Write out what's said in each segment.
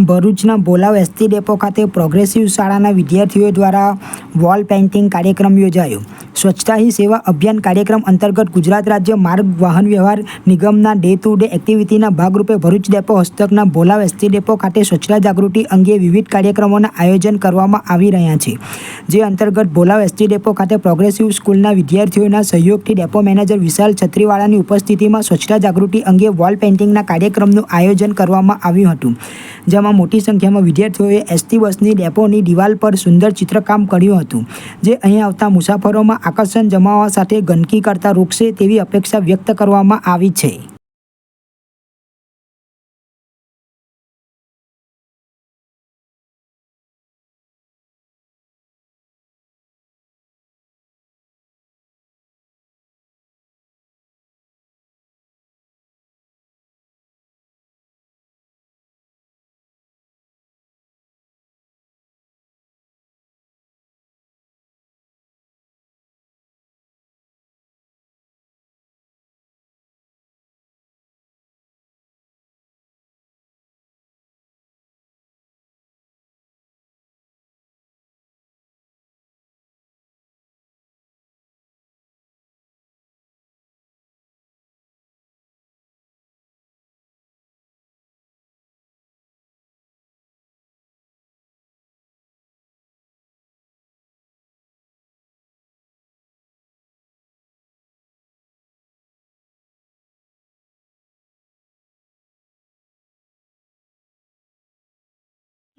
ભરૂચના Bholav ST depot ખાતે progressive શાળાના વિદ્યાર્થીઓ દ્વારા વોલ પેઇન્ટિંગ કાર્યક્રમ યોજાયો. સ્વચ્છતા હી સેવા અભિયાન કાર્યક્રમ અંતર્ગત ગુજરાત રાજ્ય માર્ગ વાહન વ્યવહાર નિગમના ડે ટુ ડે એક્ટિવિટીના ભાગરૂપે ભરૂચ ડેપો, હસ્તકના ભોલાવ એસટી ડેપો ખાતે સ્વચ્છતા જાગૃતિ અંગે વિવિધ કાર્યક્રમોના આયોજન કરવામાં આવી રહ્યા છે. જે અંતર્ગત ભોલાવ એસટી ડેપો ખાતે પ્રોગ્રેસિવ સ્કૂલના વિદ્યાર્થીઓના સહયોગથી ડેપો મેનેજર વિશાલ છત્રીવાળાની ઉપસ્થિતિમાં સ્વચ્છતા જાગૃતિ અંગે વોલ પેઇન્ટિંગના કાર્યક્રમનું આયોજન કરવામાં આવ્યું હતું, જેમાં મોટી સંખ્યામાં વિદ્યાર્થીઓએ એસટી બસની ડેપોની દિવાલ પર સુંદર ચિત્રકામ કર્યું હતું, જે અહીં આવતા મુસાફરોમાં આકર્ષણ જમાવવા સાથે ગંદકી કરતા રોકશે તેવી અપેક્ષા વ્યક્ત કરવામાં આવી છે.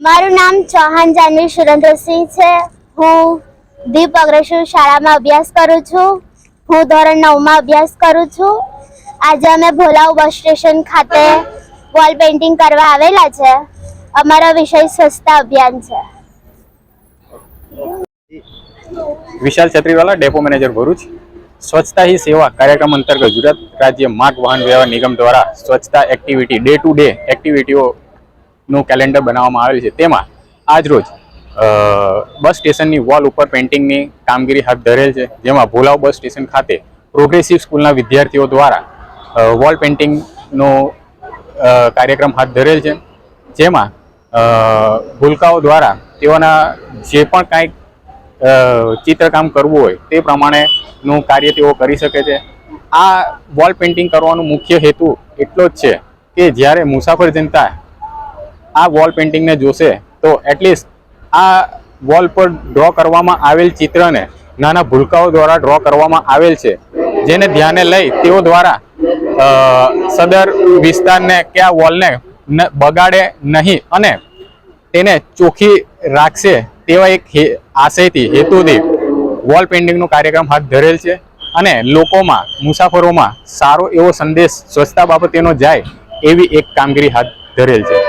મારું નામ ચૌહાણ જાનવી સુરેન્દ્રસિંહ છે. હું દીપ અગ્રેસર શાળામાં અભ્યાસ કરું છું. હું ધોરણ નવમાં અભ્યાસ કરું છું. આજે અમે ભોલાવ બસ સ્ટેશન ખાતે વોલ પેઇન્ટિંગ કરવા આવેલા છે. અમારો વિષય સ્વચ્છતા અભિયાન છે. Vishal Chhatriwala, depot manager Bharuch. સ્વચ્છતા હી સેવા કાર્યક્રમ અંતર્ગત ગુજરાત રાજ્ય માર્ગ વાહન વ્યવહાર નિગમ દ્વારા સ્વચ્છતા એક્ટિવિટી ડે ટુ ડે એક્ટિવિટીઓનું કેલેન્ડર બનાવવામાં આવેલ છે. તેમાં આજરોજ બસ સ્ટેશનની વોલ ઉપર પેઇન્ટિંગની કામગીરી હાથ ધરેલ છે, જેમાં ભોલાવ બસ સ્ટેશન ખાતે પ્રોગ્રેસિવ સ્કૂલના વિદ્યાર્થીઓ દ્વારા વોલ પેઇન્ટિંગનો કાર્યક્રમ હાથ ધરેલ છે. જેમાં ભૂલકાઓ દ્વારા તેઓના જે પણ કાંઈક ચિત્રકામ કરવું હોય તે પ્રમાણેનું કાર્ય તેઓ કરી શકે છે. આ વોલ પેઇન્ટિંગ કરવાનો મુખ્ય હેતુ એટલો જ છે કે જ્યારે મુસાફર જનતા આ વોલ પેઇન્ટિંગને જોશે, તો એટલીસ્ટ આ વોલ પર ડ્રો કરવામાં આવેલ ચિત્રને નાના ભૂલકાઓ દ્વારા ડ્રો કરવામાં આવેલ છે. જેને ધ્યાને લઈ તેઓ દ્વારા સદર વિસ્તારને કે આ વોલને બગાડે નહીં અને તેને ચોખ્ખી રાખશે તેવા એક આશયથી, હેતુથી વોલ પેઇન્ટિંગનો કાર્યક્રમ હાથ ધરેલ છે અને લોકોમાં, મુસાફરોમાં સારો એવો સંદેશ સ્વચ્છતા બાબતેનો જાય એવી એક કામગીરી હાથ ધરેલ છે.